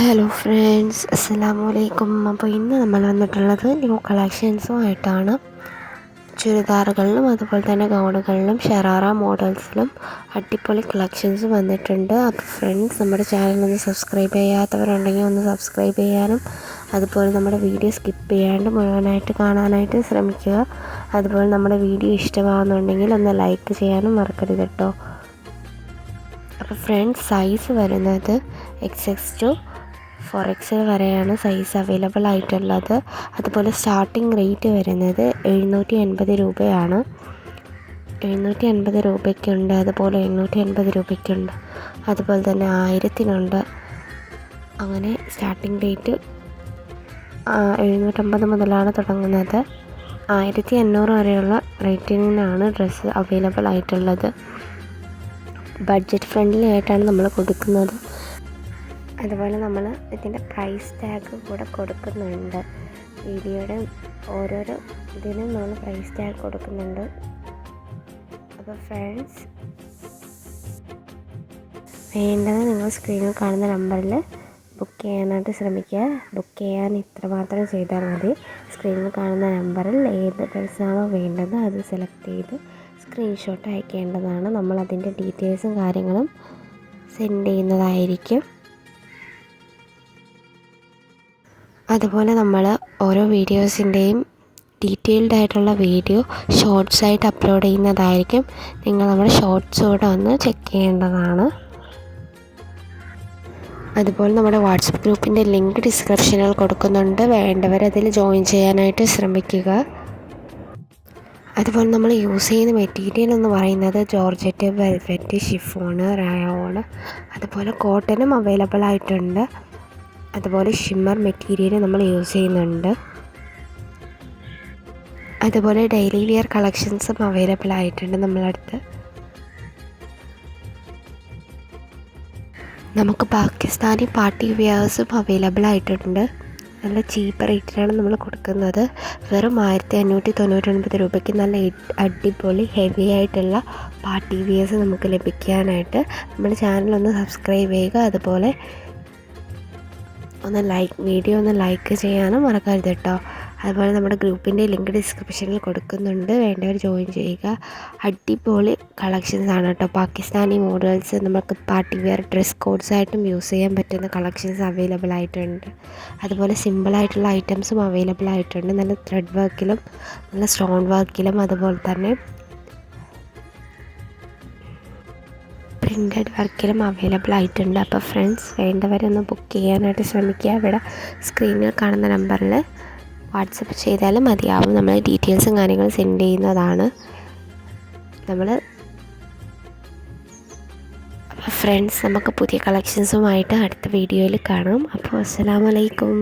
Hello friends അസ്സലാമു അലൈക്കും അപ്പോൾ ഇന്ന് നമ്മൾ വന്നിട്ടുള്ളത് ന്യൂ കളക്ഷൻസുമായിട്ടാണ് ചുരിദാറുകളിലും അതുപോലെ തന്നെ ഗൗണുകളിലും ഷെറാറ മോഡൽസിലും അടിപൊളി കളക്ഷൻസ് വന്നിട്ടുണ്ട്. അപ്പോൾ ഫ്രണ്ട്സ് നമ്മുടെ ചാനൽ ഒന്ന് സബ്സ്ക്രൈബ് ചെയ്യാത്തവരുണ്ടെങ്കിൽ ഒന്ന് സബ്സ്ക്രൈബ് ചെയ്യാനും അതുപോലെ നമ്മുടെ വീഡിയോ സ്കിപ്പ് ചെയ്യാണ്ട് മുഴുവനായിട്ട് കാണാനായിട്ട് ശ്രമിക്കുക. അതുപോലെ നമ്മുടെ വീഡിയോ ഇഷ്ടമാകുന്നുണ്ടെങ്കിൽ ഒന്ന് ലൈക്ക് ചെയ്യാനും മറക്കരുത് കേട്ടോ അപ്പോൾ ഫ്രണ്ട്സ് സൈസ് വരുന്നത് X X to four XL വരെയാണ് സൈസ് അവൈലബിൾ ആയിട്ടുള്ളത്. അതുപോലെ സ്റ്റാർട്ടിംഗ് റേറ്റ് വരുന്നത് എഴുന്നൂറ്റി എൺപത് രൂപയാണ്. എഴുന്നൂറ്റി എൺപത് രൂപയ്ക്കുണ്ട്. അതുപോലെ എണ്ണൂറ്റി എൺപത് രൂപയ്ക്കുണ്ട്. അതുപോലെ തന്നെ ആയിരത്തിനുണ്ട്. അങ്ങനെ സ്റ്റാർട്ടിംഗ് റേറ്റ് എഴുന്നൂറ്റമ്പത് മുതലാണ് തുടങ്ങുന്നത്. ആയിരത്തി എണ്ണൂറ് വരെയുള്ള റേറ്റിങ്ങിനാണ് ഡ്രസ്സ് അവൈലബിൾ ആയിട്ടുള്ളത്. ബഡ്ജറ്റ് ഫ്രണ്ട്ലി ആയിട്ടാണ് നമ്മൾ കൊടുക്കുന്നത്. അതുപോലെ നമ്മൾ ഇതിന്റെ പ്രൈസ് ടാഗ് കൂടെ കൊടുക്കുന്നുണ്ട്. വീഡിയോയുടെ ഓരോരോ ഇതിനും നമ്മൾ പ്രൈസ് ടാഗ് കൊടുക്കുന്നുണ്ട്. അപ്പോൾ ഫ്രണ്ട്സ് വേണ്ടത് നിങ്ങൾ സ്ക്രീനിൽ കാണുന്ന നമ്പറിൽ ബുക്ക് ചെയ്യാനായിട്ട് ശ്രമിക്കുക. ബുക്ക് ചെയ്യാൻ ഇത്ര മാത്രം ചെയ്താൽ മതി. സ്ക്രീനിൽ കാണുന്ന നമ്പറിൽ ഏത് ഡ്രസ്സാണോ വേണ്ടത് അത് സെലക്ട് ചെയ്ത് സ്ക്രീൻഷോട്ട് അയക്കേണ്ടതാണ്. നമ്മൾ അതിന്റെ ഡീറ്റെയിൽസും കാര്യങ്ങളും സെൻഡ് ചെയ്യുന്നതായിരിക്കും. അതുപോലെ നമ്മൾ ഓരോ വീഡിയോസിന്റെയും ഡീറ്റെയിൽഡ് ആയിട്ടുള്ള വീഡിയോ ഷോർട്സ് ആയിട്ട് അപ്ലോഡ് ചെയ്യുന്നതായിരിക്കും. നിങ്ങൾ നമ്മുടെ ഷോർട്സ് കൂടെ ഒന്ന് ചെക്ക് ചെയ്യേണ്ടതാണ്. അതുപോലെ നമ്മുടെ വാട്സപ്പ് ഗ്രൂപ്പിന്റെ ലിങ്ക് ഡിസ്ക്രിപ്ഷനിൽ കൊടുക്കുന്നുണ്ട്. വേണ്ടവരതിൽ ജോയിൻ ചെയ്യാനായിട്ട് ശ്രമിക്കുക. അതുപോലെ നമ്മൾ യൂസ് ചെയ്യുന്ന മെറ്റീരിയൽ എന്ന് പറയുന്നത് ജോർജറ്റ് വെൽവെറ്റ് ഷിഫോണ് റയോണ് അതുപോലെ കോട്ടനും അവൈലബിൾ ആയിട്ടുണ്ട്. അതുപോലെ ഷിമ്മർ മെറ്റീരിയൽ നമ്മൾ യൂസ് ചെയ്യുന്നുണ്ട്. അതുപോലെ ഡെയിലി വിയർ കളക്ഷൻസും അവൈലബിൾ ആയിട്ടുണ്ട് നമ്മളടുത്ത് നമുക്ക് പാകിസ്ഥാനി പാർട്ടി വെയേഴ്സും അവൈലബിൾ ആയിട്ടുണ്ട്. നല്ല ചീപ്പ് റേറ്റിലാണ് നമ്മൾ കൊടുക്കുന്നത്. വെറും ആയിരത്തി അഞ്ഞൂറ്റി തൊണ്ണൂറ്റൊൻപത് രൂപയ്ക്ക് നല്ല അടിപൊളി ഹെവി ആയിട്ടുള്ള പാർട്ടി വിയേഴ്സ് നമുക്ക് ലഭിക്കാനായിട്ട്. നമ്മുടെ ചാനൽ ഒന്ന് സബ്സ്ക്രൈബ് ചെയ്യുക. അതുപോലെ ഒന്ന് ലൈക്ക് വീഡിയോ ഒന്ന് ലൈക്ക് ചെയ്യാനും മറക്കരുത് കേട്ടോ അതുപോലെ നമ്മുടെ ഗ്രൂപ്പിന്റെ ലിങ്ക് ഡിസ്ക്രിപ്ഷനിൽ കൊടുക്കുന്നുണ്ട്. വേണ്ടവർ ജോയിൻ ചെയ്യുക. അടിപൊളി കളക്ഷൻസ് ആണ് കേട്ടോ പാകിസ്ഥാനി മോഡൽസ് നമുക്ക് പാർട്ടി വെയർ ഡ്രസ് കോഡ്സ് ആയിട്ടും യൂസ് ചെയ്യാൻ പറ്റുന്ന കളക്ഷൻസ് അവൈലബിൾ ആയിട്ടുണ്ട്. അതുപോലെ സിമ്പിളായിട്ടുള്ള ഐറ്റംസും അവൈലബിൾ ആയിട്ടുണ്ട്. നല്ല ത്രെഡ് വർക്കിലും നല്ല സ്റ്റോൺ വർക്കിലും അതുപോലെ തന്നെ പ്രിന്റഡ് വർക്കിലും അവൈലബിൾ ആയിട്ടുണ്ട്. അപ്പോൾ ഫ്രണ്ട്സ് വേണ്ടവരൊന്ന് ബുക്ക് ചെയ്യാനായിട്ട് ശ്രമിക്കുക. ഇവിടെ സ്ക്രീനിൽ കാണുന്ന നമ്പറിൽ വാട്സപ്പ് ചെയ്താലും മതിയാവും. നമ്മൾ ഡീറ്റെയിൽസും കാര്യങ്ങളും സെൻഡ് ചെയ്യുന്നതാണ്. നമ്മൾ ഫ്രണ്ട്സ് നമുക്ക് പുതിയ കളക്ഷൻസുമായിട്ട് അടുത്ത വീഡിയോയിൽ കാണാം. അപ്പോൾ അസ്സാം വലൈക്കും